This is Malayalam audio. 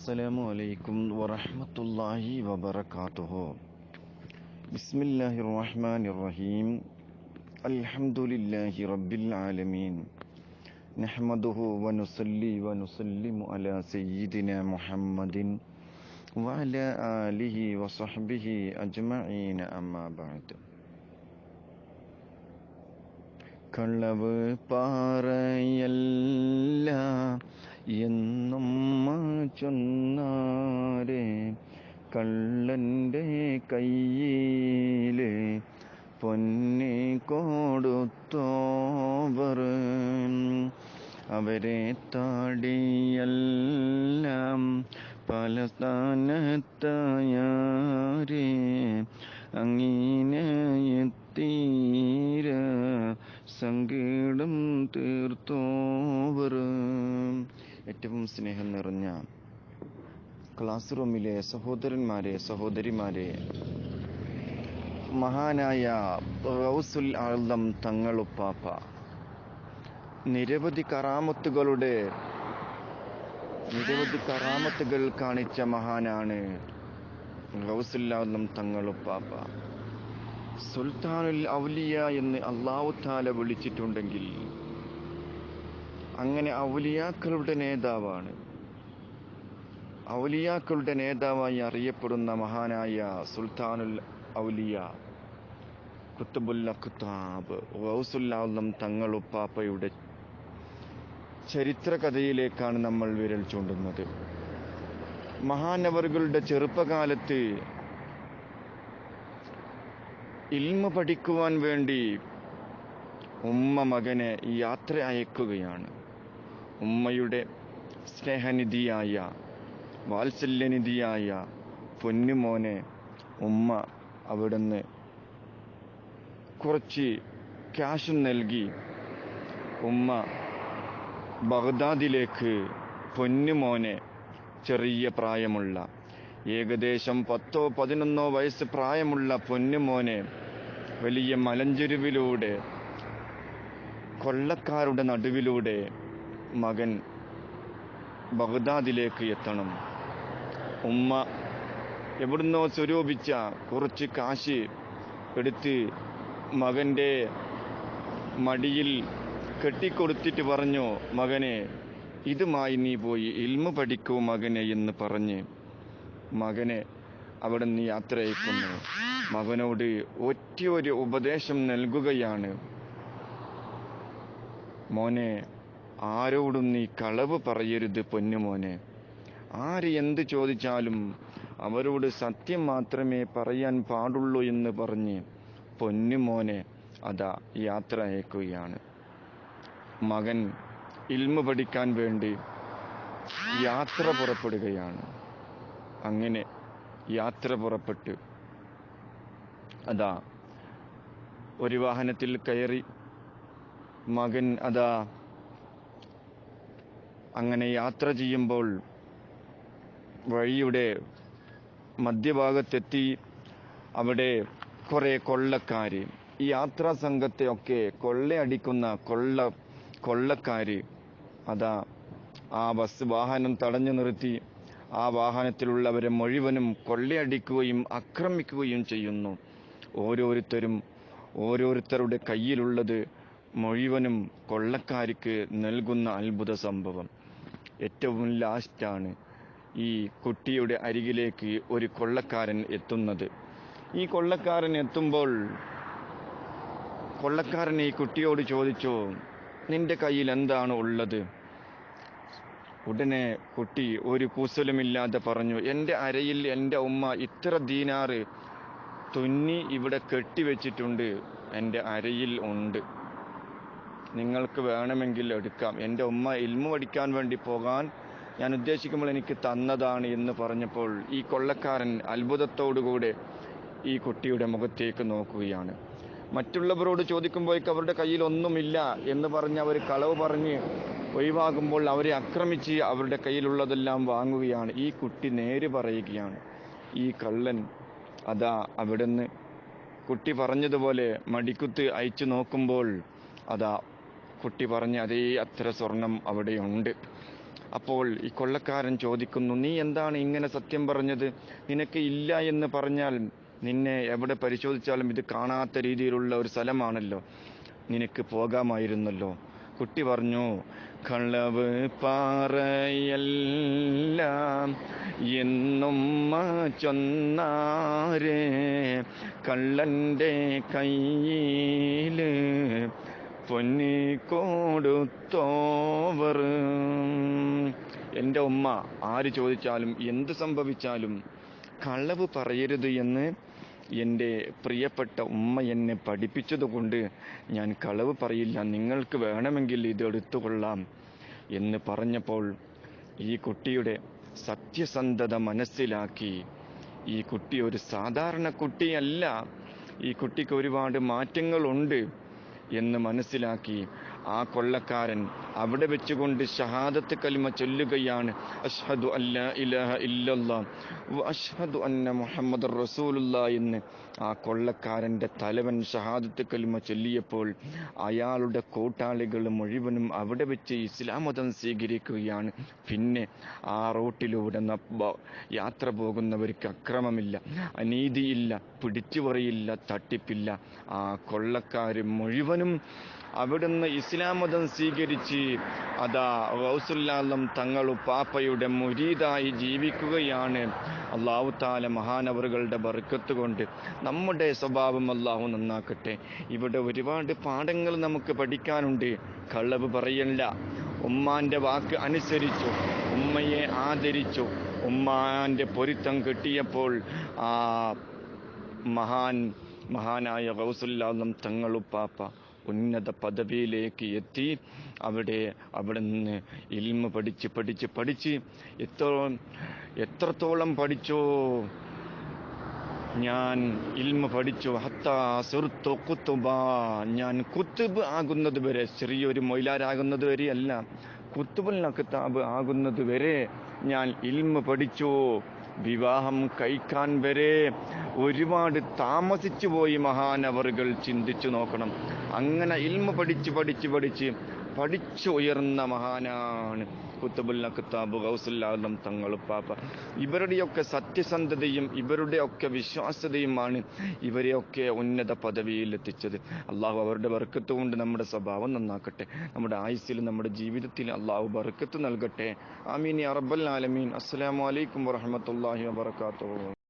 السلام عليكم ورحمة الله وبركاته بسم الله الرحمن الرحيم الحمد لله رب العالمين نحمده ونصلي ونسلم على سيدنا محمد وعلى آله وصحبه أجمعين أما بعد കളവ് പാറയല്ല എന്നും ചൊന്നാരെ കള്ളന്റെ കയ്യിൽ പൊന്നി കൊടുത്തോവർ. അവരെ താടിയെല്ലാം പല സ്ഥാനത്തായാരേ അങ്ങനെ എത്തീര സങ്കീടം തീർത്തോവർ. ഏറ്റവും സ്നേഹം നിറഞ്ഞ ക്ലാസ് റൂമിലെ സഹോദരന്മാരെ സഹോദരിമാരെ മഹാനായ റൗസുൽ ആൽദം തങ്ങളുപ്പാപ്പ നിരവധി കറാമത്തുകളുടെ നിരവധി കറാമത്തുകൾ കാണിച്ച മഹാനാണ് റൗസുൽ ആൽദം തങ്ങളുപ്പാപ്പ സുൽത്താനുൽ ഔലിയ എന്ന് അള്ളാഹു താല വിളിച്ചിട്ടുണ്ടെങ്കിൽ അങ്ങനെ ഔലിയാക്കളുടെ നേതാവാണ്. ഔലിയാക്കളുടെ നേതാവായി അറിയപ്പെടുന്ന മഹാനായ സുൽത്താനുൽ ഔലിയ കുത്തുബുല്ല കുത്താബ് റൗസുല്ലാളം തങ്ങളുപ്പാപ്പയുടെ ചരിത്ര കഥയിലേക്കാണ് നമ്മൾ വിരൽ ചൂണ്ടുന്നത്. മഹാനവറുകളുടെ ചെറുപ്പകാലത്ത് ഇൽമ പഠിക്കുവാൻ വേണ്ടി ഉമ്മ മകനെ യാത്ര അയക്കുകയാണ് ഉമ്മയുടെ സ്നേഹനിധിയായ വാത്സല്യനിധിയായ പൊന്നുമോനെ ഉമ്മ അവിടുന്ന് കുറച്ച് ക്യാഷും നൽകി. ഉമ്മ ബഗ്ദാദിലേക്ക് പൊന്നുമോനെ ചെറിയ പ്രായമുള്ള ഏകദേശം പത്തോ പതിനൊന്നോ വയസ്സ് പ്രായമുള്ള പൊന്നുമോനെ വലിയ മലഞ്ചെരുവിലൂടെ കൊള്ളക്കാരുടെ നടുവിലൂടെ മകൻ ബഗ്ദാദിലേക്ക് എത്തണം. ഉമ്മ എവിടുന്നോ സ്വരൂപിച്ച കുറച്ച് കാശ് എടുത്ത് മകന്റെ മടിയിൽ കെട്ടിക്കൊടുത്തിട്ട് പറഞ്ഞു മകനെ ഇതുമായി നീ പോയി ഇൽമ പഠിക്കൂ മകനെ എന്ന് പറഞ്ഞ് മകനെ അവിടെ നിന്ന് യാത്ര അയക്കുന്നു മകനോട് ഒറ്റയൊരു ഉപദേശം നൽകുകയാണ്. മോനെ ആരോടും നീ കളവ് പറയരുത് പൊന്നുമോനെ. ആര് എന്ത് ചോദിച്ചാലും അവരോട് സത്യം മാത്രമേ പറയാൻ പാടുള്ളൂ എന്ന് പറഞ്ഞ് പൊന്നുമോനെ അതാ യാത്ര അയക്കുകയാണ്. മകൻ ഇൽമ പഠിക്കാൻ വേണ്ടി യാത്ര പുറപ്പെടുകയാണ്. അങ്ങനെ യാത്ര പുറപ്പെട്ട്. അതാ ഒരു വാഹനത്തിൽ കയറി മകൻ അതാ അങ്ങനെ യാത്ര ചെയ്യുമ്പോൾ വഴിയുടെ മധ്യഭാഗത്തെത്തി അവിടെ കുറെ കൊള്ളക്കാര് ഈ യാത്രാ സംഘത്തെ ഒക്കെ കൊള്ളയടിക്കുന്ന കൊള്ള കൊള്ളക്കാർ അതാ ആ ബസ് വാഹനം തടഞ്ഞു നിർത്തി. ആ വാഹനത്തിലുള്ളവരെ മുഴുവനും കൊള്ളയടിക്കുകയും ആക്രമിക്കുകയും ചെയ്യുന്നു. ഓരോരുത്തരും ഓരോരുത്തരുടെ കയ്യിലുള്ളത് മുഴുവനും കൊള്ളക്കാർക്ക് നൽകുന്ന അത്ഭുത സംഭവം. ഏറ്റവും ലാസ്റ്റാണ് ഈ കുട്ടിയുടെ അരികിലേക്ക് ഒരു കൊള്ളക്കാരൻ എത്തുന്നത്. ഈ കൊള്ളക്കാരൻ എത്തുമ്പോൾ കൊള്ളക്കാരൻ ഈ കുട്ടിയോട് ചോദിച്ചു നിന്റെ കയ്യിൽ എന്താണ് ഉള്ളത്? ഉടനെ കുട്ടി ഒരു കൂസലുമില്ലാതെ പറഞ്ഞു എന്റെ അരയിൽ എന്റെ ഉമ്മ ഇത്ര ദീനാറ് തുന്നി ഇവിടെ കെട്ടിവെച്ചിട്ടുണ്ട്. എന്റെ അരയിൽ ഉണ്ട്. നിങ്ങൾക്ക് വേണമെങ്കിൽ എടുക്കാം. എന്റെ ഉമ്മ ഇൽമു പഠിക്കാൻ വേണ്ടി പോകാൻ ഞാൻ ഉദ്ദേശിക്കുമ്പോൾ എനിക്ക് തന്നതാണ് എന്ന് പറഞ്ഞപ്പോൾ ഈ കൊള്ളക്കാരൻ അത്ഭുതത്തോടുകൂടെ ഈ കുട്ടിയുടെ മുഖത്തേക്ക് നോക്കുകയാണ്. മറ്റുള്ളവരോട് ചോദിക്കുമ്പോഴേക്ക് അവരുടെ കയ്യിൽ ഒന്നുമില്ല എന്ന് പറഞ്ഞ് അവർ കളവ് പറഞ്ഞ് ഒഴിവാകുമ്പോൾ അവരെ ആക്രമിച്ച് അവരുടെ കയ്യിലുള്ളതെല്ലാം വാങ്ങുകയാണ്. ഈ കുട്ടി നേര് പറയുകയാണ് ഈ കള്ളൻ അതാ അവിടുന്ന്. കുട്ടി പറഞ്ഞതുപോലെ മടിക്കുത്ത് അയച്ചു നോക്കുമ്പോൾ അതാ കുട്ടി പറഞ്ഞ അതേ അത്ര സ്വർണം അവിടെയുണ്ട്. അപ്പോൾ ഈ കൊള്ളക്കാരൻ ചോദിക്കുന്നു നീ എന്താണ് ഇങ്ങനെ സത്യം പറഞ്ഞത്? നിനക്ക് ഇല്ല എന്ന് പറഞ്ഞാൽ നിന്നെ എവിടെ പരിശോധിച്ചാലും ഇത് കാണാത്ത രീതിയിലുള്ള ഒരു സ്ഥലമാണല്ലോ. നിനക്ക് പോകാമായിരുന്നല്ലോ. കുട്ടി പറഞ്ഞു കളവ് പാറയല്ല എന്നും ചൊന്നാരേ കള്ളന്റെ പൊന്നി കൊടുത്തോവർ എന്റെ ഉമ്മ ആര് ചോദിച്ചാലും എന്ത് സംഭവിച്ചാലും കളവ് പറയരുത് എന്ന് എന്റെ പ്രിയപ്പെട്ട ഉമ്മ എന്നെ പഠിപ്പിച്ചതുകൊണ്ട് ഞാൻ കളവ് പറയില്ല. നിങ്ങൾക്ക് വേണമെങ്കിൽ ഇത് എടുത്തുകൊള്ളാം എന്ന് പറഞ്ഞപ്പോൾ ഈ കുട്ടിയുടെ സത്യസന്ധത മനസ്സിലാക്കി. ഈ കുട്ടി ഒരു സാധാരണ കുട്ടിയല്ല. ഈ കുട്ടിക്ക് ഒരുപാട് മാറ്റങ്ങളുണ്ട്. എന്ന് മനസ്സിലാക്കി ആ കൊള്ളക്കാരൻ അവിടെ വെച്ചുകൊണ്ട് ഷഹാദത്ത് കലിമ ചൊല്ലുകയാണ്. അഷ്ഹദു അല്ല ഇലഹ ഇല്ലല്ലാ അഷ്ഹദു അന്ന മുഹമ്മദ് റസൂലുള്ള എന്ന്. ആ കൊള്ളക്കാരന്റെ തലവൻ ഷഹാദത്ത് കലിമ ചൊല്ലിയപ്പോൾ അയാളുടെ കൂട്ടാളികൾ മുഴുവനും അവിടെ വെച്ച് ഇസ്ലാം മതം സ്വീകരിക്കുകയാണ്. പിന്നെ ആ റോട്ടിലൂടെ യാത്ര പോകുന്നവർക്ക് അക്രമമില്ല അനീതിയില്ല പിടിച്ചുപറിയില്ല തട്ടിപ്പില്ല. ആ കൊള്ളക്കാർ മുഴുവനും അവിടുന്ന് ഇസ്ലാം മതം സ്വീകരിച്ച് അതാ റൗസുല്ലാലം തങ്ങളും പാപ്പയുടെ മുരീതായി ജീവിക്കുകയാണ്. അള്ളാഹു താല മഹാനവറുകളുടെ ബർക്കത്ത് കൊണ്ട് നമ്മുടെ സ്വഭാവം അള്ളാഹു നന്നാക്കട്ടെ. ഇവിടെ ഒരുപാട് പാഠങ്ങൾ നമുക്ക് പഠിക്കാനുണ്ട്. കള്ളവ് പറയല്ല ഉമ്മാന്റെ വാക്ക് അനുസരിച്ചു ഉമ്മയെ ആദരിച്ചു. ഉമ്മാന്റെ പൊരുത്തം കിട്ടിയപ്പോൾ ആ മഹാൻ മഹാനായ ഗൗസുല്ലാദം തങ്ങളുപ്പാപ്പ ഉന്നത പദവിയിലേക്ക് എത്തി. അവിടെ അവിടെ നിന്ന് ഇൽമ പഠിച്ച് പഠിച്ച് പഠിച്ച് എത്ര എത്രത്തോളം പഠിച്ചോ? ഞാൻ ഇൽമ പഠിച്ചു. ഹത്താ സുർത്തു കുത്തുബ. ഞാൻ കുത്തുബ് ആകുന്നത് വരെ ചെറിയൊരു മൊയിലാരാകുന്നത് വരെ അല്ല കുത്തുബുൽ നഖത്താബ് ആകുന്നത് വരെ ഞാൻ ഇൽമ പഠിച്ചു. വിവാഹം കഴിക്കാൻ വരെ ഒരുപാട് താമസിച്ചു പോയി മഹാനവറുകൾ ചിന്തിച്ചു നോക്കണം. അങ്ങനെ ഇൽമ പഠിച്ച് പഠിച്ച് പഠിച്ച് പഠിച്ചു ഉയർന്ന മഹാനാണ് കുത്തബുൽ നഖത്താബ് ഗൗസുല്ലാദം തങ്ങളുപ്പാപ്പ ഇവരുടെയൊക്കെ സത്യസന്ധതയും ഇവരുടെയൊക്കെ വിശ്വാസ്യതയുമാണ് ഇവരെയൊക്കെ ഉന്നത പദവിയിൽ എത്തിച്ചത്. അള്ളാഹു അവരുടെ ബർക്കത്ത് കൊണ്ട് നമ്മുടെ സ്വഭാവം നന്നാക്കട്ടെ. നമ്മുടെ ആയുസ്സിൽ നമ്മുടെ ജീവിതത്തിൽ അള്ളാഹു ബർക്കത്ത് നൽകട്ടെ. ആമീൻ അറബൽ ആലമീൻ. അസ്സലാമു അലൈക്കും വറഹ്മത്തുള്ളാഹി വബറകാതുഹു.